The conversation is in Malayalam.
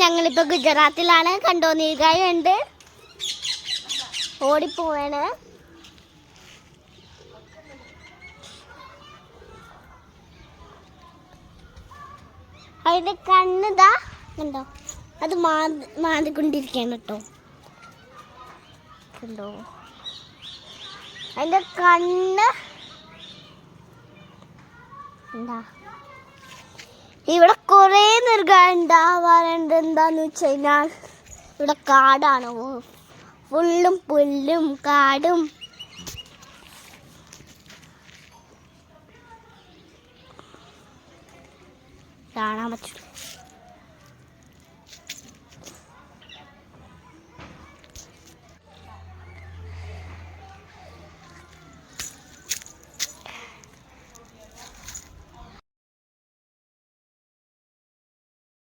ഞങ്ങളിപ്പോ ഗുജറാത്തിലാണ്. കണ്ടോ നീകായുണ്ട് ഓടിപ്പോവാണ്. അതിന്റെ കണ്ണിതാ കണ്ടോ അത് മാന്തി മാന്തിക്കൊണ്ടിരിക്കുകയാണ് കേട്ടോ. കണ്ടോ? അതിന്റെ കണ്ണ് എന്താ ഇവിടെ കുറേ മൃഗം ഉണ്ടാവാറുണ്ട് എന്താന്ന് വെച്ച് കഴിഞ്ഞാൽ ഇവിടെ കാടാണ്. ഫുള്ളും പുല്ലും കാടും. കാണാൻ പറ്റില്ല